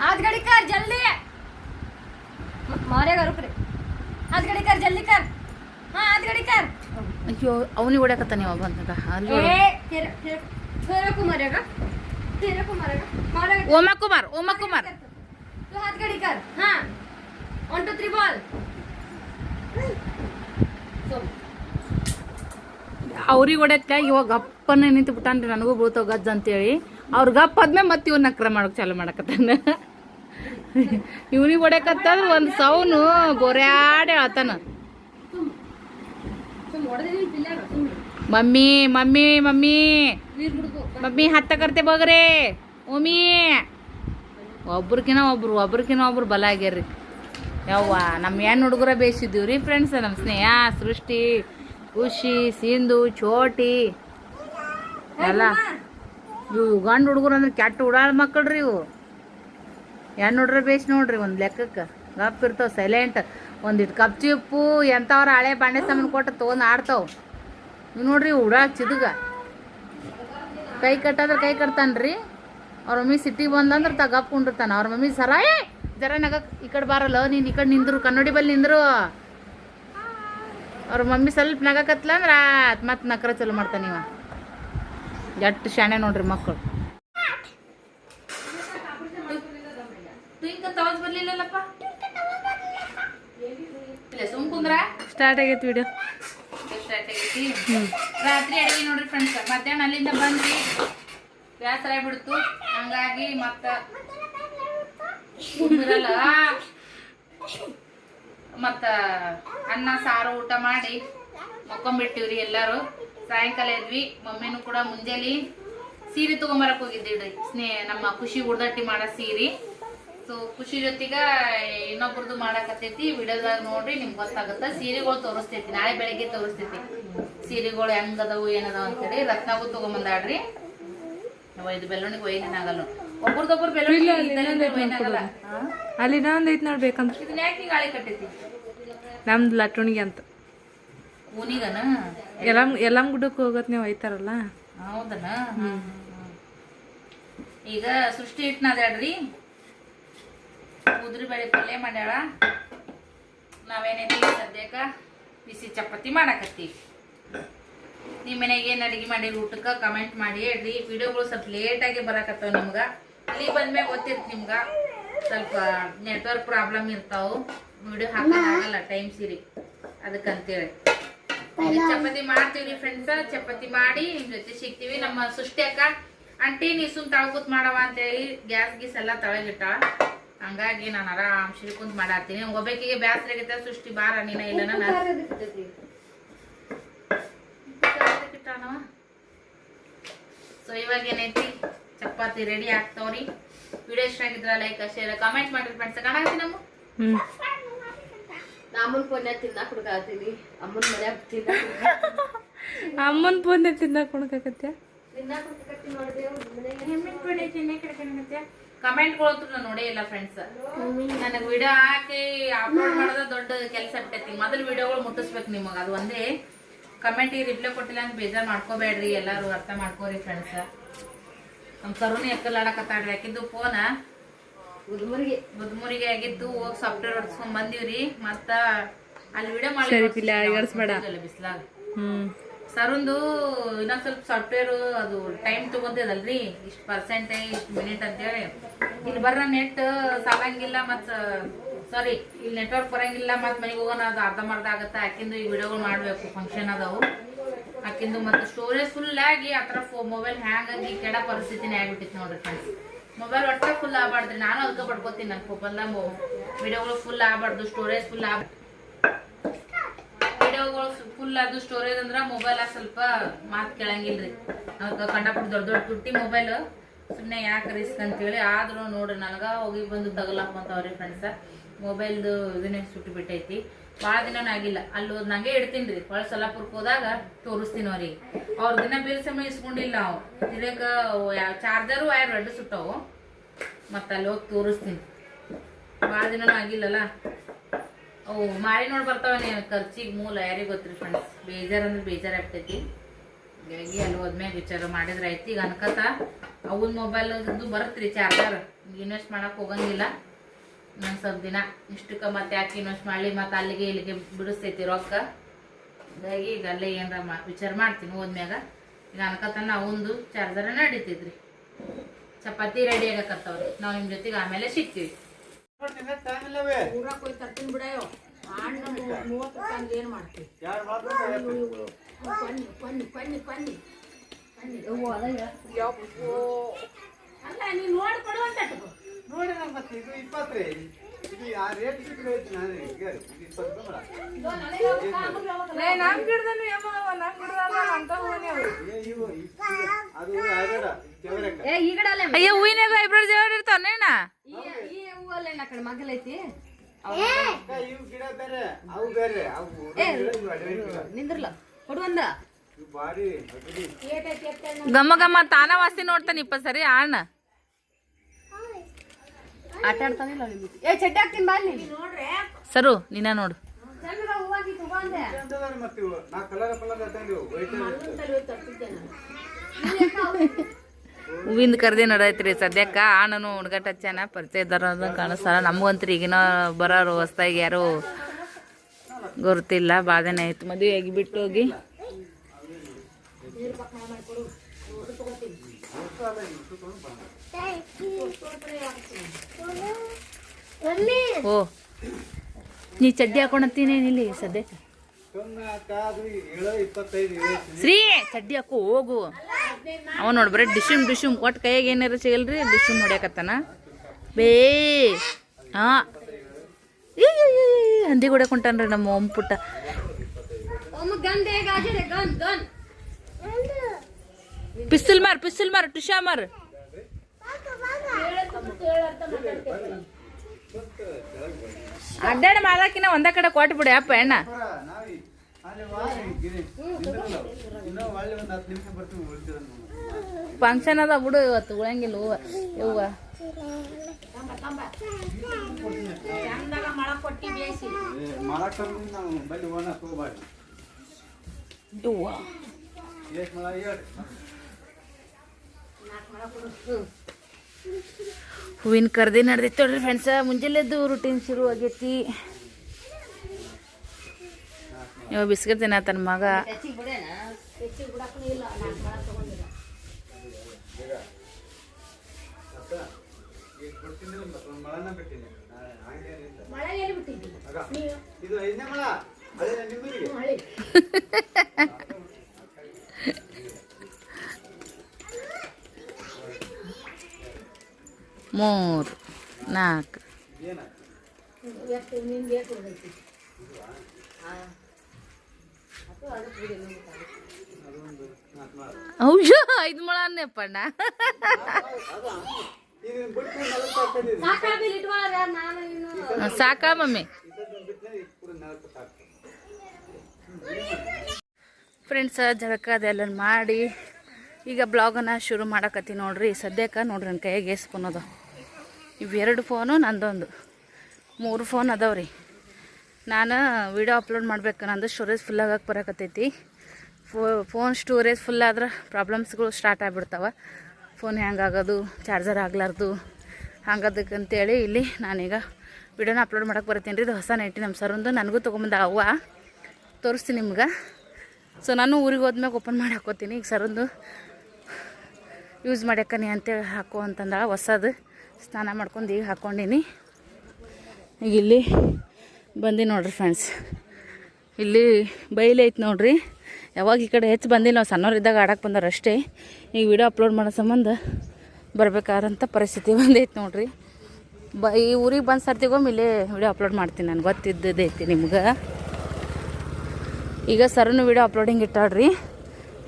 आज गाड़ी कर जल्दी म- मारेगा रुक रे आज गाड़ी कर जल्दी कर हाँ आज गाड़ी कर ಅಯ್ಯೋ ಅವನಿಗೆ ಹೊಡ್ಯಾಕತ್ತಾನ ಇವ ಬಂದಾಗ ಅಲ್ಲಿ ಹೊಡಿ. ए तेरे तेरे तेरे को मारेगा तेरे को मारेगा मारेगा ಓಮಾ ಕುಮಾರ್ ಓಮಾ ಕುಮಾರ್ तू हाथ गाड़ी कर हाँ वन टू थ्री बॉल ಅವ್ರಿಗೆ ಹೊಡ್ಯಾಕ ಇವಾಗ ಗಪ್ಪನ ನಿಂತು ಬಿಟ್ಟಾನ್ರಿ ನನಗೂ ಬೀಳ್ತಾವ ಗಜ್ಜ ಅಂತೇಳಿ ಅವ್ರ ಗಪ್ಪಾದ್ಮೆ ಮತ್ತೆ ಇವ್ನ ಅಕ್ರ ಮಾಡೋಕೆ ಚಾಲು ಮಾಡಕತ್ತಾನ. ಇವನಿಗೆ ಹೊಡ್ಯಾಕತ್ತಂದ್ರೆ ಒಂದು ಸೌನು ಗೋರ್ಯಾಡ ಹೇಳ್ತಾನ. Mummy mummy mummy. ಮಮ್ಮಿ, ಹತ್ತ ಕರ್ತೆ ಬಗ್ರಿ. ಓಮಿ ಒಬ್ರಿಗಿನ ಒಬ್ರು ಒಬ್ರಿಗಿನ ಒಬ್ರು ಬಲ ಆಗ್ಯಾರ್ರಿ. ಯವ್ವ ನಮ್ಮ ಹೆಣ್ಣು ಹುಡುಗರ ಬೇಯಿಸಿದ್ದೀವಿ ರೀ ಫ್ರೆಂಡ್ಸ್ ನಮ್ಮ ಸ್ನೇಹ, ಸೃಷ್ಟಿ, ಖುಷಿ, ಸಿಂಧು, ಚೋಟಿ. ಎಲ್ಲ. ಇವು ಗಂಡು ಹುಡುಗರು ಅಂದ್ರೆ ಕೆಟ್ಟ ಉಡಾಳ ರೀ ಇವು. ಹೆಣ್ಣು ಹುಡ್ರೆ ಬೇಸ್ ನೋಡ್ರಿ ಒಂದು ಲೆಕ್ಕಕ್ಕೆ. ಗಪ್ ಇರ್ತಾವ ಸೈಲೆಂಟ್ ಒಂದಿಟ್ಟು ಕಪ್ ಚಿಪ್ಪು ಎಂಥವ್ರ ಹಳೆ ಬಾಂಡೆ ಸಾಮಾನು ಕೊಟ್ಟು ತೊಗೊಂಡು ಆಡ್ತಾವೆ. ಇವ್ ನೋಡ್ರಿ ಉಡಾಳ ಚಿದುಗ. ಕೈ ಕಟ್ಟಾದ್ರೆ ಕೈ ಕಟ್ತಾನ್ರಿ. ಅವ್ರ ಮಮ್ಮಿ ಸಿಟ್ಟಿಗೆ ಬಂದಂದ್ರೆ ತ ಗಪ್ ಕುಂಡಿರ್ತಾನೆ. ಅವ್ರ ಮಮ್ಮಿ ಸರ, ಏ, ಜರ ನಗ ಈ ಕಡೆ ಬಾರಲ್ಲ, ನೀನು ಈ ಕಡೆ ನಿಂದ್ರು, ಕನ್ನಡಿ ಬಲ್ಲಿ ನಿಂದ್ರು. ಅವ್ರ ಮಮ್ಮಿ ಸ್ವಲ್ಪ ನಗಕತ್ಲ ಅಂದ್ರೆ ಮತ್ತೆ ನಕರ ಚಲೋ ಮಾಡ್ತಾನೆ ಇವ. ಎಷ್ಟು ಶಾಣೆ ನೋಡ್ರಿ ಮಕ್ಕಳು ಸ್ಟಾರ್ಟ್ ಆಗೈತಿ ವಿಡಿಯೋ ಸ್ಟಾರ್ಟ್ ಆಗೈತಿ. ರಾತ್ರಿ ಅಡಿಗೆ ನೋಡ್ರಿ ಫ್ರೆಂಡ್ಸ್ ಮಧ್ಯಾಹ್ನ ಅಲ್ಲಿಂದ ಬಂದ್ರಿ ಬೇಸರ ಆಗ್ಬಿಡ್ತು. ಹಂಗಾಗಿ ಮತ್ತ ಮತ್ತ ಅನ್ನ ಸಾರು ಊಟ ಮಾಡಿ ಮಕ್ಕೊಂಬಿಟ್ಟಿವ್ರಿ ಎಲ್ಲಾರು. ಸಾಯಂಕಾಲ ಇದ್ವಿ ಮಮ್ಮಿನೂ ಕೂಡ ಮುಂಜಾನೆ ಸೀರೆ ತಗೊಂಬರಕ್ ಹೋಗಿದ್ದೀವಿ ಸ್ನೇ ನಮ್ಮ ಖುಷಿ ಉಡ್ದಟ್ಟಿ ಮಾಡೋ ಸೀರೆ. ಸೊ ಖುಷಿ ಜೊತೆಗ ಇನ್ನೊಬ್ರದ್ದು ಮಾಡಕತ್ತೈತಿ ವಿಡಿಯೋದಾಗ ನೋಡ್ರಿ ನಿಮ್ಗೆ ಗೊತ್ತಾಗುತ್ತೆ. ಸೀರೆಗಳು ತೋರಿಸ್ತೈತಿ ನಾಳೆ ಬೆಳಗ್ಗೆ ತೋರಿಸ್ತೈತಿ. ಸೀರೆಗಳು ಹೆಂಗದವು ಏನದಾವ ಅಂತೇಳಿ ರತ್ನಾಗೂ ತಗೊಂಬಂದಾಡ್ರಿ ಇದು ಬೆಲ್ಲೋಣಿಗೆ ಒಯ್ಯನಾಗಲ್ಲ ಒಬ್ರದೊಬ್ರು ಒಯ್ಯನಾಗಲ್ಲ ಅಲ್ಲಿ ಇನ್ನೊಂದು ಐತಿ ನೋಡ್ಬೇಕಂತ ಇದನ್ನ ಯಾಕೆ ಹಿಂಗೆ ಗಾಳಿ ಕಟ್ಟೈತಿ ನಮ್ದು ಲಟ್ಟಣಿಗೆ ಅಂತ. ಊನಿಗನ ಎಲ್ಲಮ್ ಎಲ್ಲಮ್ ಗುಡ್ಡಕ್ಕೆ ಹೋಗತ್ ನೀವು ಒಯ್ತಾರಲ್ಲ ಹೌದನ? ಈಗ ಸೃಷ್ಟಿ ಹಿಟ್ನದಾಡ್ರಿ ಉದ್ರಿ ಬೆಳೆ ಪಲ್ಯ ಮಾಡ್ಯಾಳ. ನಾವೇನೈತಿ ಸದ್ಯಕ್ಕ? ಬಿಸಿ ಚಪಾತಿ ಮಾಡಾಕತ್ತೀವಿ. ನಿಮ್ಮ ಮನೆಗೆ ಏನು ಅಡಿಗೆ ಮಾಡಿರಿ? ಊಟಕ್ಕೆ ಕಮೆಂಟ್ ಮಾಡಿ ಹೇಳ್ರಿ. ವಿಡಿಯೋಗಳು ಸ್ವಲ್ಪ ಲೇಟಾಗಿ ಬರಕತ್ತವೆ ನಿಮ್ಗೆ. ಅಲ್ಲಿ ಬಂದ್ಮೇಲೆ ಗೊತ್ತಿರ್ತ ನಿಮ್ಗೆ. ಸ್ವಲ್ಪ ನೆಟ್ವರ್ಕ್ ಪ್ರಾಬ್ಲಮ್ ಇರ್ತಾವು. ವಿಡಿಯೋ ಹಾಕೋಕ್ಕಾಗಲ್ಲ ಟೈಮ್ ಸಿರಿ. ಅದಕ್ಕಂತೇಳಿ. ಚಪಾತಿ ಮಾಡ್ತೀವಿ ಫ್ರೆಂಡ್ಸ್ ಚಪಾತಿ ಮಾಡಿ ನಿಮ್ ಜೊತೆ ಸಿಗ್ತೀವಿ. ನಮ್ಮ ಸೃಷ್ಟಿ ಅಕ್ಕ ಆಂಟಿ ನೀ ಸುಮ್ ತಳಕೂತ್ ಮಾಡವ ಅಂತೇಳಿ ಗ್ಯಾಸ್ ಗೀಸ್ ಎಲ್ಲ ತಳಗಿಟ್ಟ. ಹಂಗಾಗಿ ನಾನು ಆರಾಮ್ ಕುಂತ್ ಮಾಡಾತೀನಿ ಒಬ್ಬಾಕಿಗೆ ಬ್ಯಾಸರ ಆಗೈತೆ ಸೃಷ್ಟಿ ಬಾರ ನೀನ ಇಲ್ಲ ನಾನು ಸೊ ಇವಾಗ ಏನೈತಿ? ಚಪಾತಿ ರೆಡಿ ಆಗ್ತಾವ್ರಿ. ವಿಡಿಯೋ ಇಷ್ಟ ಆಗಿದ್ರ ಲೈಕ್ ಶೇರ್ ಕಾಮೆಂಟ್ ಮಾಡಿರಿ ಫ್ರೆಂಡ್ಸ್ ಕಾಣಿ ನಮ್ಮ ಹ್ಮ್. ಅಮ್ಮನ ಪೊನ್ನೆ ತಿನ್ನಾಕ ಹುಡುಗಾತೀನಿ ಅಮ್ಮನ ಮನ್ಯಾಗ ತಿನ್ನಾಕ ಅಮ್ಮನ್ ಫೋನ್ ತಿನ್ನಕ್ ಕೊಣಕತ್ಯ ಕಮೆಂಟ್ ನಾನು ನೋಡೇ ಇಲ್ಲ ಫ್ರೆಂಡ್ಸ್ ನನಗೆ ವಿಡಿಯೋ ಹಾಕಿ ಅಪ್ಲೋಡ್ ಮಾಡೋದ ದೊಡ್ಡ ಕೆಲಸ ಬಿಟ್ಟೈತಿ ಮೊದಲು ವಿಡಿಯೋಗಳು ಮುಟ್ಟಿಸ್ಬೇಕು ನಿಮಗೆ. ಅದು ಒಂದೇ. ಕಮೆಂಟಿಗೆ ರಿಪ್ಲೈ ಕೊಟ್ಟಿಲ್ಲ ಅಂತ ಬೇಜಾರು ಮಾಡ್ಕೋಬೇಡ್ರಿ. ಎಲ್ಲರೂ ಅರ್ಥ ಮಾಡ್ಕೋರಿ ಫ್ರೆಂಡ್ಸ್ ನಮ್ಮ ಕರುಣಿ ಎಕ್ಕಲಾಡಕತ್ತಾಡ್ರಿ ಯಾಕಿದ್ದು ಫೋನ ಗುಲ್ಮರ್ಗಿ ಬುದ್ಮುರಿಗೆ ಆಗಿತ್ತು ಹೋಗಿ ಸಾಫ್ಟ್ವೇರ್ ಹೊಡ್ಸ್ಕೊಂಡ್ ಬಂದಿವ್ರಿ. ಮತ್ತ ಅಲ್ಲಿ ವಿಡಿಯೋ ಎಗರ್ಸ್ಬೇಡ. ಬಿಸ್ಲಾಗ. ಹ್ಮ್. ಸರಂದು ಇನ್ನೊಂದ್ ಸ್ವಲ್ಪ ಸಾಫ್ಟ್ವೇರ್ ಅದು ಟೈಮ್ ತಗೊಂತದಲ್ರಿ ಇಷ್ಟು ಪರ್ಸೆಂಟ್ ಇಷ್ಟು ಮಿನಿಟ್ ಅಂತೇಳಿ. ಇಲ್ಲಿ ಬರ್ರ ನೆಟ್ ಸಾಲಂಗಿಲ್ಲ ಮತ್ತ ಸಾರಿ ಇಲ್ಲಿ ನೆಟ್ವರ್ಕ್ ಬರಂಗಿಲ್ಲ ಮತ್ ಮನೆಗೆ ಹೋಗೋಣ ಅದು ಅರ್ಧಂಬರ್ಧ ಆಗತ್ತ. ಆಕಿಂದು ಈ ವಿಡಿಯೋಗಳು ಮಾಡ್ಬೇಕು ಫಂಕ್ಷನ್ ಅದಾವು. ಆಕಿಂದು ಮತ್ತೆ ಸ್ಟೋರೇಜ್ ಫುಲ್ ಆಗಿ ಆ ಥರ ಫೋ ಮೊಬೈಲ್ ಹ್ಯಾಂಗ್ ಆಗಿ ಕೆಡ ಪರಿಸ್ಥಿತಿನೇ ಆಗ್ಬಿಟ್ಟಿತ್ತು ನೋಡ್ರಿ ಫ್ರೆಂಡ್ಸ್ ಮೊಬೈಲ್ ಒಟ್ಟ ಫುಲ್ ಆಗ್ಬಾರ್ದ್ರಿ ನಾನು ಅದಕ್ಕೆ ಪಡ್ಕೋತೀನಿ ನನ್ನ ಮೊಬೈಲ್ ವಿಡಿಯೋಗಳು ಫುಲ್ ಆಗ್ಬಾರ್ದು ಸ್ಟೋರೇಜ್ ಫುಲ್ ಆಗ ವಿಡಿಯೋಗಳು ಫುಲ್ ಅದು ಸ್ಟೋರೇಜ್ ಅಂದ್ರೆ ಮೊಬೈಲ್ ಸ್ವಲ್ಪ ಮಾತು ಕೇಳಂಗಿಲ್ರಿ. ಅದಕ್ಕೆ ಕಂಡಪಟ್ಟು ದೊಡ್ಡ ದೊಡ್ಡ ತುಟ್ಟಿ ಮೊಬೈಲ್ ಸುಮ್ಮನೆ ಯಾಕೆ ರಿಸ್ಕ್ ಅಂತೇಳಿ ಆದರೂ ನೋಡ್ರಿ ನನಗೆ ಹೋಗಿ ಬಂದು ಅವ್ರಿ ಫ್ರೆಂಡ್ಸ ಮೊಬೈಲ್ದು ಇದನ್ನೇ ಸುಟ್ಟು ಬಿಟ್ಟೈತಿ ಭಾಳ ದಿನ ಆಗಿಲ್ಲ. ಅಲ್ಲಿ ಹೋದ್ ನಂಗೆ ಇಡ್ತೀನಿ ರೀ, ಹೊಳ ಸೊಲ್ಲಾಪುರಕ್ಕೆ ಹೋದಾಗ ತೋರಿಸ್ತೀನಿ ಅವ್ರಿಗೆ. ಅವ್ರ ದಿನ ಬಿಲ್ ಸಮಯ ಇಸ್ಕೊಂಡಿಲ್ಲ ನಾವು. ಇದಕ್ಕ ಚಾರ್ಜರು ವೈರ್ ಎರಡು ಸುಟ್ಟವು. ಮತ್ತೆ ಅಲ್ಲಿ ಹೋಗಿ ತೋರಿಸ್ತೀನಿ. ಭಾಳ ದಿನ ಆಗಿಲ್ಲಲ್ಲ. ಅವು ಮಾರಿ ನೋಡಿ ಬರ್ತಾವ ಖರ್ಚಿಗೆ ಮೂಲ ಯಾರಿಗೆ ಗೊತ್ತಿರಿ ಫ್ರೆಂಡ್ಸ್ ಬೇಜಾರ್ ಅಂದ್ರೆ ಬೇಜಾರ್ ಆಗ್ತೈತಿ. ಹಾಗಾಗಿ ಅಲ್ಲಿ ಹೋದ್ಮ್ಯಾಗ ವಿಚಾರ ಮಾಡಿದ್ರೆ ಐತಿ ಈಗ ಅನ್ಕತ ಅವನ ಮೊಬೈಲ್ ಬರ್ತ್ರಿ ಚಾರ್ಜರ್. ಇನ್ವೆಸ್ಟ್ ಮಾಡಕ್ ಹೋಗಂಗಿಲ್ಲ. ಇನ್ನೊಂದು ಸ್ವಲ್ಪ ದಿನ ಇಷ್ಟಕ್ಕೆ ಮತ್ತೆ ಯಾಕೆ ಇನ್ನೊಷ್ಟು ಮಾಡಲಿ ಮತ್ತೆ ಅಲ್ಲಿಗೆ ಇಲ್ಲಿಗೆ ಬಿಡಿಸ್ತೈತಿ ರೊಕ್ಕ. ಹಾಗಾಗಿ ಈಗ ಅಲ್ಲೇ ಏನಾರ ಮಾ ವಿಚಾರ ಮಾಡ್ತೀನಿ ಹೋದ್ಮ್ಯಾಗ. ಈಗ ಅನ್ಕತನ ಅವಂದು ಚಾರ್ಜರ ನಡೀತೈತ್ರಿ. ಚಪಾತಿ ರೆಡಿ ಆಗಕತ್ತವ್ರಿ. ನಾವು ನಿಮ್ಮ ಜೊತೆಗೆ ಆಮೇಲೆ ಸಿಗ್ತೀವಿ. ಅಲ್ಲ ನೀನ್ ನೋಡಿ ಕೊಡುವಂತ ನೋಡಿ ನಮ್ಮ ಮತ್ತೆ ಇದು ಇಪ್ಪತ್ತು ರೀ ಇದು ಆ ರೇಟ್ ಸಿಕ್ಕರೆ ನಾನು. ಈಗ ಇದು ಇಪ್ಪತ್ತು ರೂಪಾಯಿ ನಮ್ ಗಿಡದನು ಯಮ್ಮ ನಮ್ ಗಿಡದಲ್ಲ ಅಂತ ಹೂವನೇ ಅವು ಏ ಇವು ಇದು- ಅದು ಹೈಬ್ರಿಡ್ ದೇವರಕ್ಕ ಏ ಈ ಕಡೆ ಅಲ್ಲೇ ಅಯ್ಯೋ ಹೂವಿನಾಗ ಹೈಬ್ರಿಡ್ ಜೋಡಿ ಇರ್ತಾವನೇನ ಈ ಈ ಹೂವು ಅಲ್ಲೇ ಆ ಕಡೆ ಮಗಲ್ ಇವು ಗಿಡ ಬೇರೆ ಅವು ಬೇರೆ ಅವು ಏ ಗಿಡ ಇವು ಅಡವಿ ಗಿಡ. ನಿಂದ್ರಲ್ಲ ಕೊಡುವಂದ ಇವು ಭಾರಿ ಅಗದಿ ಗಮ್ಮ ಗಮ್ಮ ತಾನ ವಾಸಿ ನೋಡ್ತಾನೆ ಇಪ್ಪ ಸರಿ ಆಣ ಆಟ ಏ ಚಡ್ಡಿ ಹಾಕ್ತೀನಿ ಬಾ ಸರು ನಿನ್ನ ನೋಡು. ಹೂವಿಂದ ಕರ್ದಿ ನಡೈತ್ರಿ ಸದ್ಯಕ್ಕ. ಆಣನು ಹುಡ್ಗಟ್ಟ ಹಚ್ಚಾನ ಪರಿಚಯ ಇದ್ದಾರ ಕಾಣಿಸ್ತಾರ. ನಮಗಂತ್ರಿ ಈಗಿನ ಬರೋರು ಹೊಸ್ದಾಗಿ ಯಾರು ಗೊತ್ತಿಲ್ಲ ಬಾಧನೆ ಆಯ್ತು. ಮದುವೆ ಆಗಿ ಬಿಟ್ಟು ಹೋಗಿ ಓ ನೀ ಚಡ್ಡಿ ಹಾಕೊಂಡಂತೀನೇನಿಲ್ಲಿ ಸದ್ಯಕ್ಕೆ ಶ್ರೀ ಚಡ್ಡಿ ಹಾಕು ಹೋಗು. ಅವ ನೋಡಿ ಬರೀ ಡಿಶುಮ್ ಡಿಶುಮ್. ಕೊಟ್ಟು ಕೈಯಾಗ ಏನಾರ ಸಿಗಲ್ರಿ ಡಿಶುಮ್ ಹೊಡ್ಯಾಕತ್ತಾನ. ಬೇ ಹಾ ಹಂದಿ ಕುಂಟನ್ರಿ ನಮ್ಮ ಓಮ್ ಪುಟ್ಟ. ಪಿಸ್ತಲ್ ಮಾರ್ ಪಿಸ್ತಲ್ ಮಾರ್ ಟುಷಾ ಮಾರ್. ಅಡ್ಡಾಡ ಮಾಲಾಕಿನ ಒಂದ ಕಡೆ ಕೊಟ್ಟು ಬಿಡಿ ಅಪ್ಪ ಉಳಿದಿರೋ ಫಂಕ್ಷನ್ ಅದ ಬಿಡು ಇವತ್ತು ಉಳಂಗಿಲ್ಲ ಹೂವ ಹೂವ ಮಾಡಕ್ಕೆ ಹೂವಿನ ಕರ್ದಿ ನಡೆದಿತ್ತು ನೋಡ್ರಿ ಫ್ರೆಂಡ್ಸ ಮುಂಜಾನೆದ್ದು ರುಟೀನ್ ಶುರು ಆಗೈತಿ. ಇವ ಬಿಸ್ಕೆಟ್ ತನ್ನ ಮಗ. ಹೆಚ್ಚಿಗೆ ಬಿಡೇನ ಹೆಚ್ಚಿಗೆ ಬಿಡಕ್ಕೂ ಇಲ್ಲ ನಾಲ್ಕು ಮಳ ತಗೊಂಡಿಲ್ಲ ಈಗ ಕೊಡ್ತೀನಿ ಮತ್ತೆ ಒಂದು ಮಳನ ಬಿಟ್ಟಿನಿ ನಾಳೆ ಹಂಗೇನಿಲ್ಲ ಮಳೆ ಎಲ್ಲಿ ಬಿಟ್ಟಿದ್ದಿ ಆಗ ಇದು ಐದನೇ ಮಳ ಅದೇ ನಿಮ್ಮೂರಿಗೆ ಮಳೆ ಮೂರು ನಾಲ್ಕು ಏನಾಗ್ತದೆ ಎಷ್ಟು ನಿನ್ಗೆ ಎಷ್ಟು ಉಳ್ದೈತಿ ಹಾಂ ಅದು ಅದಕ್ಕೆ ಬಿಡಿ ನಿಮ್ಗೆ ತಾಳಿ. ಅದೊಂದು ನಾಲ್ಕು ಮಳ ಅಯ್ಯೋ ಐದು ಮೊಳ ಅನ್ನಪ್ಪಣ್ಣ ಇದು ಬಿಟ್ಟು ನಲವತ್ತು ಹಾಕಿದ್ದೀರಿ ಸಾಕಾಗಿ ನಾಲ್ಕು. ಹೌದು ಐದು ಮೊಳ ಅನ್ನಪ್ಪಣ್ಣ ಸಾಕಾ ಮಮ್ಮಿ? ಫ್ರೆಂಡ್ಸ ಜಳಕ ಅದೆಲ್ಲ ಮಾಡಿ ಈಗ ಬ್ಲಾಗನ್ನು ಶುರು ಮಾಡಕತ್ತಿ ನೋಡ್ರಿ. ಸದ್ಯಕ್ಕೆ ನೋಡ್ರಿ ನನ್ನ ಕೈಯಾಗ ಸ್ಪೂನ್ ಇವೆರಡು ಫೋನು, ನಂದೊಂದು. ಮೂರು ಫೋನ್ ಅದಾವ್ರಿ. ನಾನು ವಿಡಿಯೋ ಅಪ್ಲೋಡ್ ಮಾಡಬೇಕು, ನಂದು ಸ್ಟೋರೇಜ್ ಫುಲ್ ಆಗಕ್ಕೆ ಬರಕತ್ತೈತಿ. ಫೋ, ಫೋನ್ ಸ್ಟೋರೇಜ್ ಫುಲ್ ಆದ್ರೆ ಪ್ರಾಬ್ಲಮ್ಸ್ಗಳು ಸ್ಟಾರ್ಟ್ ಆಗಿಬಿಡ್ತಾವೆ. ಫೋನ್ ಹ್ಯಾಂಗಾಗೋದು ಚಾರ್ಜರ್ ಆಗ್ಲಾರ್ದು. ಹಂಗದಕ್ಕಂತೇಳಿ ಇಲ್ಲಿ ನಾನೀಗ ವಿಡಿಯೋನ ಅಪ್ಲೋಡ್ ಮಾಡಕ್ಕೆ ಬರ್ತೀನಿ ರೀ ಇದು ಹೊಸ ನೈಟಿ ನಮ್ಮ ಸರೊಂದು ನನಗೂ ತೊಗೊಂಬಂದ ಅವ್ವ. ತೋರಿಸ್ತೀನಿ ನಿಮ್ಗೆ. ಸೊ ನಾನು ಊರಿಗೆ ಹೋದ್ಮ್ಯಾಗ ಓಪನ್ ಮಾಡಿ ಹಾಕೋತೀನಿ. ಈಗ ಸರೊಂದು ಯೂಸ್ ಮಾಡ್ಯಾಕನಿ ಅಂತೇಳಿ ಹಾಕೋ ಅಂತಂದ ಹೊಸದು. ಸ್ನಾನ ಮಾಡ್ಕೊಂಡು ಈಗ ಹಾಕ್ಕೊಂಡಿನಿ. ಈಗ ಇಲ್ಲಿ ಬಂದಿ ನೋಡ್ರಿ ಫ್ರೆಂಡ್ಸ್ ಇಲ್ಲಿ ಬೈಲೈತೆ ನೋಡ್ರಿ. ಯಾವಾಗ ಈ ಕಡೆ ಹೆಚ್ಚು ಬಂದಿಲ್ಲ ನಾವು ಸಣ್ಣವರಿದ್ದಾಗ ಆಡಕ್ಕೆ ಬಂದಾರ ಅಷ್ಟೇ. ಈಗ ವಿಡಿಯೋ ಅಪ್ಲೋಡ್ ಮಾಡೋ ಸಂಬಂಧ ಬರ್ಬೇಕಾದಂಥ ಪರಿಸ್ಥಿತಿ ಬಂದೈತೆ ನೋಡ್ರಿ. ಬ ಈ ಊರಿಗೆ ಬಂದು ಸರ್ತಿಗೊಮ್ಮೆ ಇಲ್ಲೇ ವಿಡಿಯೋ ಅಪ್ಲೋಡ್ ಮಾಡ್ತೀನಿ ನಾನು. ಗೊತ್ತಿದ್ದೈತಿ ನಿಮ್ಗೆ. ಈಗ ಸರನ್ ವಿಡಿಯೋ ಅಪ್ಲೋಡಿಂಗ್ ಇಟ್ಟಾಡ್ರಿ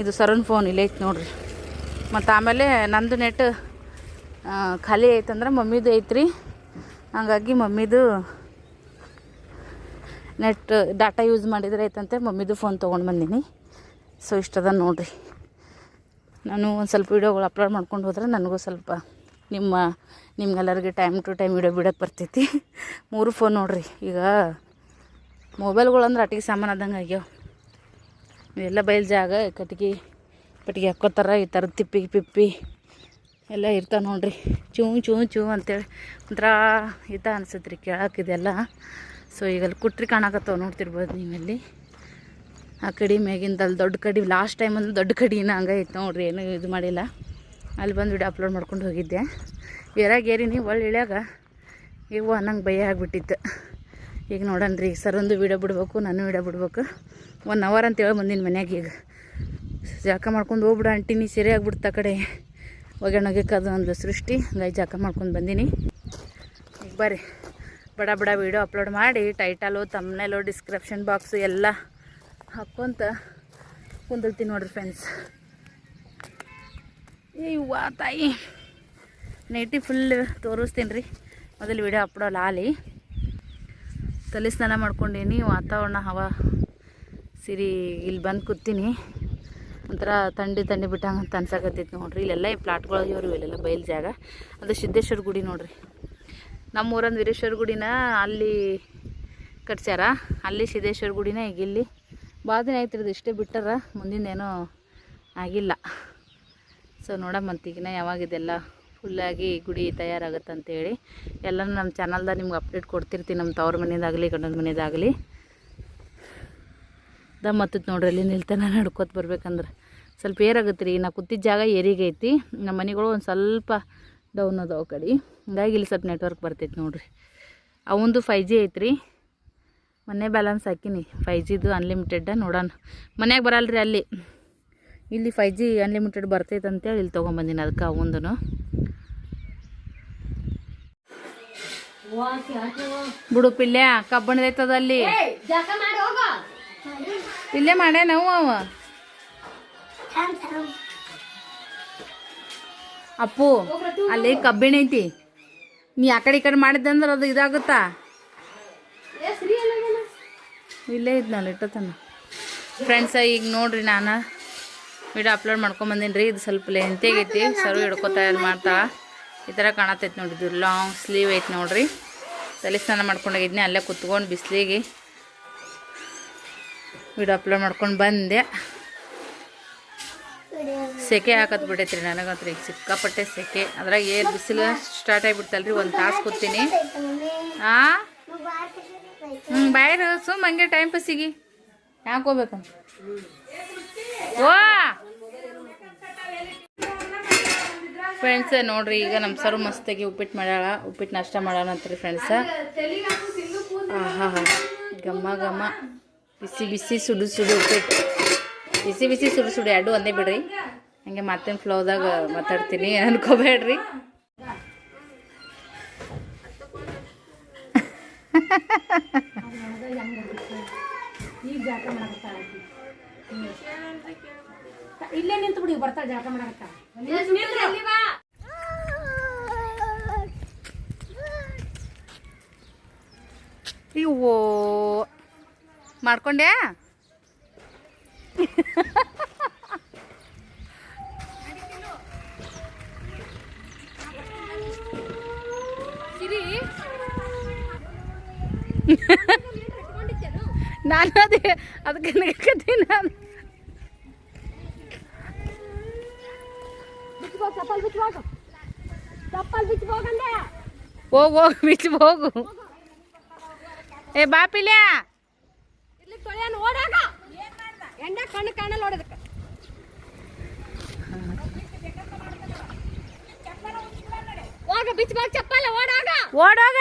ಇದು ಸರನ್ ಫೋನ್ ಇಲ್ಲೇ ಐತೆ ನೋಡ್ರಿ. ಮತ್ತು ಆಮೇಲೆ ನಂದು ನೆಟ್ ಖಾಲಿ ಐತಂದ್ರೆ ಮಮ್ಮಿದು ಐತ್ರಿ. ಹಂಗಾಗಿ ಮಮ್ಮಿದು ನೆಟ್ ಡಾಟಾ ಯೂಸ್ ಮಾಡಿದ್ರೆ ಐತಂತೆ, ಮಮ್ಮಿದು ಫೋನ್ ತೊಗೊಂಡು ಬಂದೀನಿ. ಸೊ ಇಷ್ಟದ ನೋಡಿರಿ. ನಾನು ಒಂದು ಸ್ವಲ್ಪ ವೀಡಿಯೋಗಳು ಅಪ್ಲೋಡ್ ಮಾಡ್ಕೊಂಡು ಹೋದ್ರೆ ನನಗೂ ಸ್ವಲ್ಪ ನಿಮ್ಮ, ನಿಮ್ಗೆಲ್ಲರಿಗೆ ಟೈಮ್ ಟು ಟೈಮ್ ವೀಡಿಯೋ ಬಿಡೋಕ್ಕೆ ಬರ್ತೈತಿ. ಮೂರು ಫೋನ್ ನೋಡಿರಿ. ಈಗ ಮೊಬೈಲ್ಗಳು ಅಂದ್ರೆ ಅಟಿಗೆ ಸಾಮಾನು ಆದಂಗೆ ಆಗ್ಯಾವ. ಇವೆಲ್ಲ ಬಯಲು ಜಾಗ ಕಟ್ಗೆ ಪಟ್ಗೆ ಹಾಕ್ಕೋತಾರ, ಈ ಥರದ ತಿಪ್ಪಿ ಪಿಪ್ಪಿ. ಎಲ್ಲ ಇರ್ತಾವೆ ನೋಡ್ರಿ. ಚೂ ಚೂ ಚೂ ಅಂತೇಳಿ ಒಂಥರ ಇದ ಅನ್ಸುತ್ತೆ ರೀ ಕೇಳಾಕಿದೆಲ್ಲ ಸೊ ಈಗ ಅಲ್ಲಿ ಕುಟ್ರಿ ಕಾಣಕತ್ತವ ನೋಡ್ತಿರ್ಬೋದು ನೀವಲ್ಲಿ. ಆ ಕಡಿ ಮ್ಯಾಗಿಂದ ಅಲ್ಲಿ ದೊಡ್ಡ ಕಡಿ ಲಾಸ್ಟ್ ಟೈಮ್ ದೊಡ್ಡ ಕಡಿನ ಹಂಗೆ ಇತ್ತು ನೋಡ್ರಿ, ಏನು ಇದು ಮಾಡಿಲ್ಲ. ಅಲ್ಲಿ ಬಂದು ವಿಡಿಯೋ ಅಪ್ಲೋಡ್ ಮಾಡ್ಕೊಂಡು ಹೋಗಿದ್ದೆ. ಏರಾಗ ನೀವು ಒಳ್ಳೆ ಇಳಿಯಾಗ ಈಗ ಅನ್ನಂಗೆ ಭಯ ಆಗಿಬಿಟ್ಟಿತ್ತು. ಈಗ ನೋಡೋಣ ರೀ ಸರೊಂದು ವಿಡಿಯೋ ಬಿಡ್ಬೇಕು ನಾನು ವಿಡಿಯೋ ಬಿಡ್ಬೇಕು. ಒನ್ ಅವರ್ ಅಂತೇಳಿ ಬಂದಿನ ಮನ್ಯಾಗ ಈಗ. ಜಾಕ ಮಾಡ್ಕೊಂಡು ಹೋಗ್ಬಿಡ ಅಂಟಿನಿ ಸೀರೆ ಆಗ್ಬಿಡ್ತು ಕಡೆ. ಒಗ್ಗರಣೆಗದು ಒಂದು ಸೃಷ್ಟಿ. ಹಂಗಾಗಿ ಜಾಕ ಮಾಡ್ಕೊಂಡು ಬಂದೀನಿ. ಈಗ ಬರ್ರಿ. ಬಡ ಬಡ ವೀಡಿಯೋ ಅಪ್ಲೋಡ್ ಮಾಡಿ, ಟೈಟಲು ತಮ್ಮನೆಲ್ಲೋ ಡಿಸ್ಕ್ರಿಪ್ಷನ್ ಬಾಕ್ಸು ಎಲ್ಲ ಹಾಕ್ಕೊಂತ ಕುಂದಿರ್ತೀನಿ ನೋಡ್ರಿ ಫ್ರೆಂಡ್ಸ್ ಏವ್ವಾ ತಾಯಿ. ನೈಟಿ ಫುಲ್ ತೋರಿಸ್ತೀನಿ ರೀ. ಮೊದಲು ವೀಡಿಯೋ ಅಪ್ಲೋಡ್ ಆಲಿ ತಲೆ ಸ್ನಾನ ಮಾಡ್ಕೊಂಡೀನಿ, ವಾತಾವರಣ, ಹವಾ, ಸಿರಿ, ಇಲ್ಲಿ ಬಂದು ಕೂತೀನಿ. ಒಂಥರ ತಂಡಿ ತಂಡಿ ಬಿಟ್ಟಂಗೆ ಅಂತ ಅನ್ಸಕತ್ತೈತಿ ನೋಡ್ರಿ. ಇಲ್ಲೆಲ್ಲ ಈ ಪ್ಲಾಟ್ಗಳು ಇವರು, ಇಲ್ಲೆಲ್ಲ ಬಯಲು ಜಾಗ. ಅದು ಸಿದ್ದೇಶ್ವರ ಗುಡಿ ನೋಡ್ರಿ. ನಮ್ಮ ಊರಂದು ವೀರೇಶ್ವರ ಗುಡಿನ ಅಲ್ಲಿ ಕಟ್ಸ್ಯಾರ. ಅಲ್ಲಿ ಸಿದ್ದೇಶ್ವರ ಗುಡಿನ ಈಗ ಇಲ್ಲಿ ಭಾಳ ದಿನ ಆಯ್ತಿರೋದು ಇಷ್ಟೇ ಬಿಟ್ಟಾರ. ಮುಂದಿನೇನೋ ಆಗಿಲ್ಲ. ಸೊ ನೋಡಮ್ಮಂತೀಗಿನ ಯಾವಾಗಿದೆಲ್ಲ ಫುಲ್ಲಾಗಿ ಗುಡಿ ತಯಾರಾಗುತ್ತೆ ಅಂತೇಳಿ ಎಲ್ಲನೂ ನಮ್ಮ ಚಾನಲ್ದಾಗ ನಿಮ್ಗೆ ಅಪ್ಡೇಟ್ ಕೊಡ್ತಿರ್ತೀನಿ. ನಮ್ಮ ತವ್ರ ಮನೆಯದಾಗಲಿ ಗಂಡನ ಮನೆಯದಾಗಲಿ ದಮ್ ಹತ್ತತ್ ನೋಡ್ರಿ ಅಲ್ಲಿ ನಿಲ್ತಾನೆ ನಡ್ಕೋತ ಬರ್ಬೇಕಂದ್ರೆ. ಸ್ವಲ್ಪ ಏರಾಗುತ್ತೆ ರೀ ನಾ ಕೂತಿದ್ದ ಜಾಗ ಏರಿಗೆ ಐತಿ. ನಮ್ಮ ಮನೆಗಳು ಒಂದು ಸ್ವಲ್ಪ ಡೌನ್ ಅದಾವ ಕಡೆ. ಹಂಗಾಗಿ ಇಲ್ಲಿ ಸ್ವಲ್ಪ ನೆಟ್ವರ್ಕ್ ಬರ್ತೈತಿ ನೋಡ್ರಿ. ಅವಂದು ಫೈ ಜಿ ಐತ್ರಿ. ಮೊನ್ನೆ ಬ್ಯಾಲೆನ್ಸ್ ಹಾಕಿನಿ. ಫೈ ಜಿದು ಅನ್ಲಿಮಿಟೆಡ್ ನೋಡೋಣ ಮನ್ಯಾಗ ಬರಲ್ರಿ ಅಲ್ಲಿ. ಇಲ್ಲಿ ಫೈ ಜಿ ಅನ್ಲಿಮಿಟೆಡ್ ಬರ್ತೈತೆ ಅಂತೇಳಿ ಇಲ್ಲಿ ತೊಗೊಂಬಂದಿನಿ ಅದಕ್ಕೆ ಅವಂದು ಬಿಡು ಪಿಲ್ಯ ಕಬ್ಬಣದೈತದ ಅಲ್ಲಿ ಮಾಡ ನಾವು ಅವ ಅಪ್ಪು, ಅಲ್ಲಿ ಕಬ್ಬಿಣ ಐತಿ. ನೀ ಆ ಕಡೆ ಈ ಕಡೆ ಮಾಡಿದ್ದಂದ್ರೆ ಅದು ಇದಾಗುತ್ತಾ? ಇಲ್ಲೇ ಇದ್ನಲ್ಲ ಇಟ್ಟತನ. ಫ್ರೆಂಡ್ಸ ಈಗ ನೋಡ್ರಿ ನಾನು ವಿಡಿಯೋ ಅಪ್ಲೋಡ್ ಮಾಡ್ಕೊಂಬಂದೀನಿ ರೀ, ಇದು ಸ್ವಲ್ಪ ಲೆಂತೆಗೈತಿ ಸರ್ವ್ ಹಿಡ್ಕೊತಾ ಮಾಡ್ತಾ. ಈ ಥರ ಕಾಣತೈತಿ ನೋಡಿದ್ರು ಲಾಂಗ್ ಸ್ಲೀವ್ ಐತಿ ನೋಡ್ರಿ. ತಲೆ ಸ್ನಾನ ಮಾಡ್ಕೊಂಡೋಗಿದ್ನಿ ಅಲ್ಲೇ ಕುತ್ಕೊಂಡು ಬಿಸಿಲಿಗೆ. ವಿಡಿಯೋ ಅಪ್ಲೋಡ್ ಮಾಡ್ಕೊಂಡು ಬಂದೆ. ಸೆಕೆ ಹಾಕತ್ ಬಿಟ್ಟೈತ್ರಿ ನನಗಂತ್ರಿ ಈಗ ಸಿಕ್ಕಾಪಟ್ಟೆ ಸೆಕೆ. ಅದ್ರಾಗ ಏನು ಬಿಸಿಲು ಸ್ಟಾರ್ಟ್ ಆಗಿಬಿಡ್ತಲ್ರಿ, ಒಂದು ತಾಸು ಕೂತೀನಿ. ಆ? ಹ್ಞೂ ಬಾಯ್ ಸುಮ್ ಹಂಗೆ ಟೈಮ್ ಪಾಸಿಗೆ ಯಾಕೆ ಹೋಗ್ಬೇಕು ಓ! ಫ್ರೆಂಡ್ಸ್ ನೋಡ್ರಿ, ಈಗ ನಮ್ಮ ಸರು ಮಸ್ತಾಗಿ ಉಪ್ಪಿಟ್ಟು ಮಾಡ್ಯಾಳ. ಉಪ್ಪಿಟ್ಟು ನಾಷ್ಟ ಮಾಡೋಣ ಅಂತ್ರಿ ಫ್ರೆಂಡ್ಸ ಆಹಾ ಘಮ ಘಮ ಬಿಸಿ ಬಿಸಿ ಸುಡು ಸುಡು ಉಪ್ಪಿಟ್ಟು ಬಿಸಿ ಬಿಸಿ ಸುಡು ಸುಡು ಎರಡು ಒಂದೇ ಬಿಡ್ರಿ. ಹಂಗೆ ಮತ್ತೆ ಫ್ಲೋದಾಗ ಮಾತಾಡ್ತೀನಿ ಅನ್ಕೋಬೇಡ್ರಿ. ಇಲ್ಲೇ ನಿಂತು ಬಿಡಿ ಬರ್ತಾಳೆ ಜಾಕ ಮಾಡಕ್ಕ. ಇವ್ವೋ ಮಾಡ್ಕೊಂಡ್ಯಾ ನಾನು ಅದೇ, ಅದಕ್ಕೆ ನಗಕತ್ತೀನಿ ನಾನು. ಬಿಚ್ಚಿಬೋಗ್ ಚಪ್ಪಲ್ ಬಿಚ್ಚಿಬೋಗ ಚಪ್ಪಲ್ ಬಿಚ್ಚಿಬೋಗಂದೆ ಹೋಗು ಹೋಗು, ಬಿಚ್ಚು, ಹೋಗು. ಏ, ಬಾಪಿಲ್ಯಾ? ಇಲ್ಲಿ ತೊಳೆಯನ್ ಓಡಾಗ. ಎಂಡ ಕಣ್ಣು ಕಾಣಲ್ಲ ನೋಡೋದಕ್ಕೆ ಹೋಗ ಬಿಚ್ಚಿಬೋಗ್ ಚಪ್ಪಲ್ ಓಡಾಗ. ಓಡೋಗ.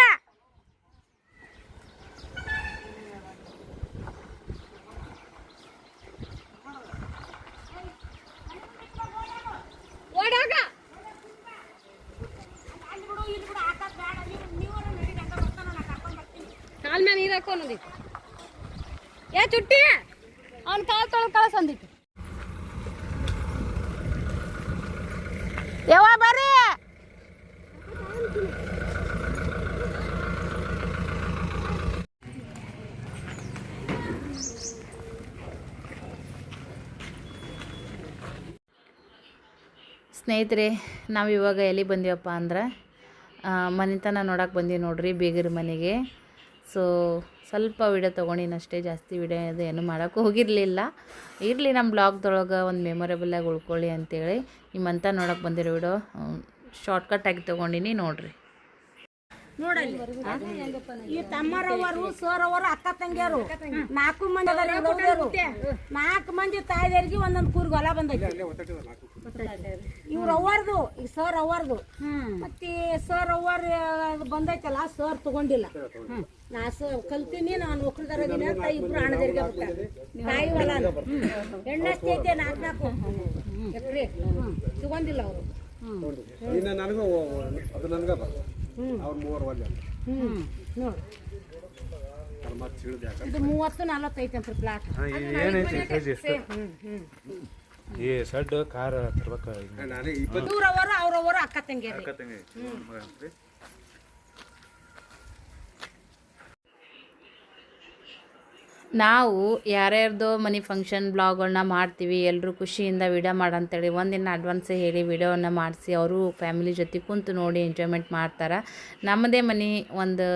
ಓಡಾಗ. ಕಾಲ್ ಮೇಲೆ ನೀರು ಹಾಕೋ ಏ ಚುಟ್ಟಿ, ಅವ್ನ ಕಾಲು ತೊಳೆದು ಕಳ್ಸ ಯಾವ ಬರ್ರಿ. ಸ್ನೇಹಿತರೆ, ನಾವು ಇವಾಗ ಎಲ್ಲಿ ಬಂದೀವಪ್ಪ ಅಂದ್ರೆ ಮನೆತನ ನೋಡಕ್ಕೆ ಬಂದೀವಿ ನೋಡ್ರಿ ಬೀಗರ ಮನೆಗೆ. ಸೊ ಸ್ವಲ್ಪ ವಿಡಿಯೋ ತೊಗೊಂಡಿನಷ್ಟೇ ಜಾಸ್ತಿ ವಿಡಿಯೋ ಅದು ಏನು ಮಾಡೋಕ್ಕೂ ಹೋಗಿರಲಿಲ್ಲ. ಇರಲಿ ನಮ್ಮ ಬ್ಲಾಗ್ದೊಳಗೆ ಒಂದು ಮೆಮೊರೇಬಲಾಗಿ ಉಳ್ಕೊಳ್ಳಿ ಅಂತೇಳಿ. ನಿಮ್ಮಂತ ನೋಡೋಕೆ ಬಂದಿರೋ ವಿಡಿಯೋ ಶಾರ್ಟ್ಕಟ್ ಆಗಿ ತೊಗೊಂಡಿನಿ ನೋಡಿರಿ. ನೋಡಲ್ಲಿ. ಈ ತಮ್ಮರವರು ಸರ್ ಅವರು ಅಕ್ಕ ತಂಗಿಯರು ನಾಲ್ಕು ಮಂದಿ ಈ ನಾಲ್ಕು ಮಂದಿ ತಾಯಿದರಿಗೆ ಒಂದೊಂದು ಕೂರ್ಗ ಹೊಲ ಬಂದೈತಿ. ಇವ್ರ ಅವ್ವರ್ದು ಈಗ ಸರ್ ಅವ್ವರ್ದು. ಮತ್ತೆ ಸರ್ ಅವ್ವರ್ ಬಂದೈತಲ್ಲ ಸರ್ ತಗೊಂಡಿಲ್ಲ. ನಾ ಸರ್ ಕಲ್ತೀನಿ ನಾನು ಅದೀನಿ ಅಂತ ಇಬ್ರು ಹಣದರಿಗೆ ಬರ್ತಾರೆ ತಾಯಿ ಹೊಲ ಹೆಣ್ಣಷ್ಟೇ ಐತೆ ನಾಲ್ಕು ನಾಲ್ಕು ಎಕ್ರೆ. ತಗೊಂಡಿಲ್ಲ ಅವರು. ಇನ್ನ ನನಗೂ ಅದು ನನಗ ಅವ್ರ ಮೂವರು ನೋಡು ಇದು ಮೂವತ್ತು ನಲವತ್ತೈತೆ ಅಂತ ಪ್ಲಾಟ್ ಈ ಸಡ್ ಕಾರ್ ತರ್ಬೇಕ ನಾನೇ ಇಪ್ಪತ್ತು ಇವ್ರವರು ಅವ್ರವರು ಅಕ್ಕ ತಂಗಿಯರು. ನಾವು ಯಾರ್ಯಾರ್ದೋ ಮನೆ ಫಂಕ್ಷನ್ ಬ್ಲಾಗ್ಗಳನ್ನ ಮಾಡ್ತೀವಿ ಎಲ್ಲರೂ ಖುಷಿಯಿಂದ ವಿಡಿಯೋ ಮಾಡಂತೇಳಿ ಒಂದಿನ ಅಡ್ವಾನ್ಸ್ ಹೇಳಿ ವಿಡಿಯೋನ ಮಾಡಿಸಿ, ಅವರು ಫ್ಯಾಮಿಲಿ ಜೊತೆ ಕುಂತು ನೋಡಿ ಎಂಜಾಯ್ಮೆಂಟ್ ಮಾಡ್ತಾರೆ. ನಮ್ಮದೇ ಮನೆ ಒಂದು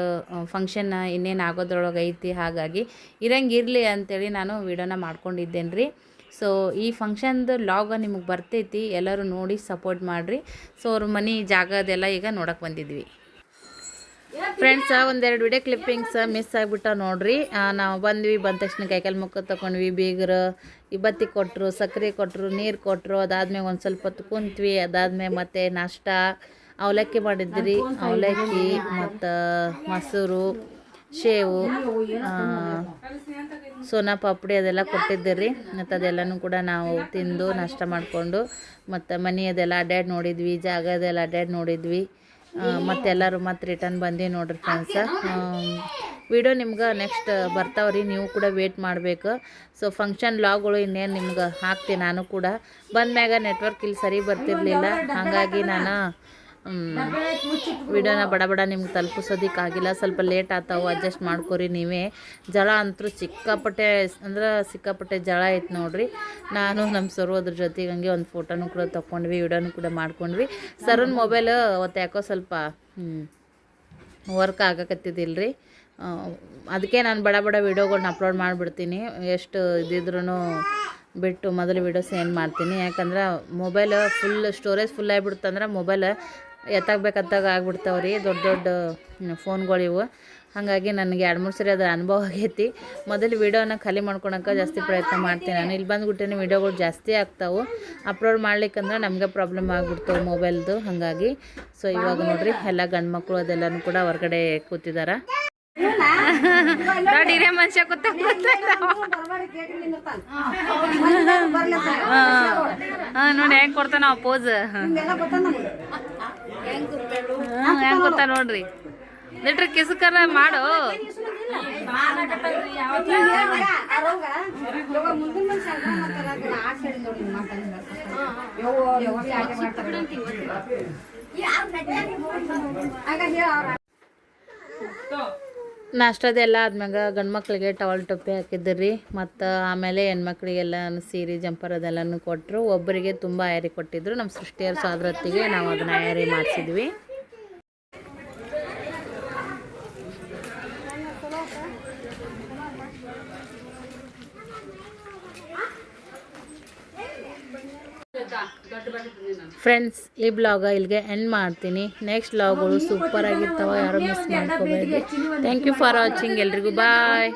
ಫಂಕ್ಷನ್ ಇನ್ನೇನು ಆಗೋದ್ರೊಳಗೆ ಐತಿ, ಹಾಗಾಗಿ ಇರಂಗಿರಲಿ ಅಂತೇಳಿ ನಾನು ವಿಡಿಯೋನ ಮಾಡ್ಕೊಂಡಿದ್ದೇನೆ ರೀ ಸೊ ಈ ಫಂಕ್ಷನ್ದು ಲಾಗ ನಿಮಗೆ ಬರ್ತೈತಿ, ಎಲ್ಲರೂ ನೋಡಿ ಸಪೋರ್ಟ್ ಮಾಡಿರಿ. ಸೊ ಅವ್ರ ಮನೆ ಜಾಗದೆಲ್ಲ ಈಗ ನೋಡೋಕೆ ಬಂದಿದ್ವಿ. ಫ್ರೆಂಡ್ಸ ಒಂದೆರಡು ವಿಡಿಯೋ ಕ್ಲಿಪ್ಪಿಂಗ್ಸ್ ಮಿಸ್ ಆಗಿಬಿಟ್ಟ ನೋಡ್ರಿ. ನಾವು ಬಂದ್ವಿ, ಬಂದ ತಕ್ಷಣ ಕೈಕಾಲು ಮುಖ ತೊಗೊಂಡ್ವಿ, ಬೀಗರು, ಇಬ್ಬತ್ತಿ ಕೊಟ್ಟರು ಸಕ್ಕರೆ ಕೊಟ್ಟರು ನೀರು ಕೊಟ್ಟರು ಅದಾದ್ಮೇಲೆ ಒಂದು ಸ್ವಲ್ಪ ಹೊತ್ತು ಕುಂತ್ವಿ ಅದಾದ್ಮೇಲೆ ಮತ್ತೆ ನಾಷ್ಟ, ಅವಲಕ್ಕಿ ಮಾಡಿದ್ರಿ, ಅವಲಕ್ಕಿ ಮತ್ತು ಮೊಸರು ಶೇವು ಸೋನಾ ಪಾಪಡಿ ಅದೆಲ್ಲ ಕೊಟ್ಟಿದ್ದೀರಿ. ಮತ್ತು ಅದೆಲ್ಲನೂ ಕೂಡ ನಾವು ತಿಂದು ನಾಷ್ಟ ಮಾಡಿಕೊಂಡು, ಮತ್ತು ಮನೆ ಅದೆಲ್ಲ ಅಡ್ಡಾಡಿ ನೋಡಿದ್ವಿ, ಜಾಗದೆಲ್ಲ ಅಡ್ಡಾಡಿ ನೋಡಿದ್ವಿ. ಮತ್ತೆಲ್ಲರೂ ಮತ್ತೆ ರಿಟರ್ನ್ ಬಂದು ನೋಡ್ರಿ ಫ್ರೆಂಡ್ಸ ವಿಡಿಯೋ ನಿಮ್ಗೆ ನೆಕ್ಸ್ಟ್ ಬರ್ತಾವ್ರಿ. ನೀವು ಕೂಡ ವೇಟ್ ಮಾಡಬೇಕು. ಸೊ ಫಂಕ್ಷನ್ ಲಾಗ್ಗಳು ಇನ್ನೇನು ನಿಮ್ಗೆ ಹಾಕ್ತೀನಿ ನಾನು ಕೂಡ. ಬಂದ ಮ್ಯಾಗ ನೆಟ್ವರ್ಕ್ ಇಲ್ಲಿ ಸರಿ ಬರ್ತಿರ್ಲಿಲ್ಲ. ಹಾಗಾಗಿ ನಾನು ವಿಡಿಯೋನ ಬಡ ಬಡ ನಿಮ್ಗೆ ತಲುಪಿಸೋದಕ್ಕಾಗಿಲ್ಲ ಸ್ವಲ್ಪ ಲೇಟ್ ಆತಾವು, ಅಡ್ಜಸ್ಟ್ ಮಾಡ್ಕೊರಿ ನೀವೇ. ಜಳ ಅಂತೂ ಸಿಕ್ಕಾಪಟ್ಟೆ, ಅಂದ್ರೆ ಸಿಕ್ಕಾಪಟ್ಟೆ ಜಳ ಐತೆ ನೋಡ್ರಿ. ನಾನು ನಮ್ಮ ಸರು ಅದ್ರ ಜೊತೆಗೆ ಹಂಗೆ ಒಂದು ಫೋಟೋನು ಕೂಡ ತೊಗೊಂಡ್ವಿ ವಿಡಿಯೋನು ಕೂಡ ಮಾಡ್ಕೊಂಡ್ವಿ. ಸರ್ನ ಮೊಬೈಲ್ ಅವತ್ತು ಯಾಕೋ ಸ್ವಲ್ಪ ವರ್ಕ್ ಆಗಕತ್ತಿದ್ದಿಲ್ಲ ರೀ ಅದಕ್ಕೆ ನಾನು ಬಡ ಬಡ ವೀಡಿಯೋಗಳ್ನ ಅಪ್ಲೋಡ್ ಮಾಡಿಬಿಡ್ತೀನಿ. ಎಷ್ಟು ಇದಿದ್ರೂ ಬಿಟ್ಟು ಮೊದಲು ವೀಡಿಯೋ ಸೆಂಡ್ ಮಾಡ್ತೀನಿ. ಯಾಕಂದ್ರೆ ಮೊಬೈಲ್ ಫುಲ್ ಸ್ಟೋರೇಜ್ ಫುಲ್ ಆಗಿಬಿಡ್ತಂದ್ರೆ ಮೊಬೈಲ್ ಎತ್ತಾಗಬೇಕಂತಾಗ ಆಗ್ಬಿಡ್ತಾವೆ ರೀ ದೊಡ್ಡ ದೊಡ್ಡ ಫೋನ್ಗಳಿವು ಹಾಗಾಗಿ ನನಗೆ ಎರಡು ಮೂರು ಸರಿ ಅದರ ಅನುಭವ ಆಗೈತಿ. ಮೊದಲು ವೀಡಿಯೋನ ಖಾಲಿ ಮಾಡ್ಕೊಳಕ್ಕೆ ಜಾಸ್ತಿ ಪ್ರಯತ್ನ ಮಾಡ್ತೀನಿ ನಾನು. ಇಲ್ಲಿ ಬಂದ್ಬಿಟ್ಟೇನೆ ವೀಡಿಯೋಗಳು ಜಾಸ್ತಿ ಆಗ್ತಾವೆ. ಅಪ್ಲೋಡ್ ಮಾಡ್ಲಿಕ್ಕಂದ್ರೆ ನಮಗೆ ಪ್ರಾಬ್ಲಮ್ ಆಗ್ಬಿಡ್ತಾವೆ ಮೊಬೈಲ್ದು. ಹಾಗಾಗಿ ಸೊ, ಇವಾಗ ನೋಡಿರಿ, ಎಲ್ಲ ಗಂಡು ಮಕ್ಕಳು ಅದೆಲ್ಲನೂ ಕೂಡ ಹೊರಗಡೆ ಕೂತಿದ್ದಾರೆ ನೋಡಿ ಮನುಷ್ಯ ಕೂತ ನೋಡಿ, ಹೆಂಗೆ ಕೊಡ್ತಾನ ಪೋಸ್ ಹೆಂಗೆ ಗೊತ್ತಾ ನೋಡ್ರಿ. ಲಿಟ್ರ್ ಕಿಸಕರ ಮಾಡು. ನಾಷ್ಟದೆಲ್ಲ ಆದ್ಮ್ಯಾಗ ಗಂಡು ಮಕ್ಳಿಗೆ ಟವಲ್ ಟೊಪ್ಪಿ ರೀ ಮತ್ತು ಆಮೇಲೆ ಹೆಣ್ಮಕ್ಳಿಗೆಲ್ಲ ಸೀರೆ, ಜಂಪರ್ ಅದೆಲ್ಲನೂ ಕೊಟ್ಟರು ಒಬ್ಬರಿಗೆ ತುಂಬ ಆಯರಿ ಕೊಟ್ಟಿದ್ದರು ನಮ್ಮ ಸೃಷ್ಟಿಯರ ಸಾದ್ರತ್ತಿಗೆ ನಾವು ಅದನ್ನ ಆಯರಿ ಮಾಡಿಸಿದ್ವಿ. ಫ್ರೆಂಡ್ಸ್ ಈ ಬ್ಲಾಗ ಇಲ್ಲಿಗೆ ಎಂಡ್ ಮಾಡ್ತೀನಿ. ನೆಕ್ಸ್ಟ್ ಬ್ಲಾಗ್ಗಳು ಸೂಪರ್ ಆಗಿರ್ತಾವ, ಯಾರು ಮಿಸ್ ಮಾಡ್ಕೋಬೇಡಿ ಥ್ಯಾಂಕ್ ಯು ಫಾರ್ ವಾಚಿಂಗ್ ಎಲ್ರಿಗೂ. ಬಾಯ್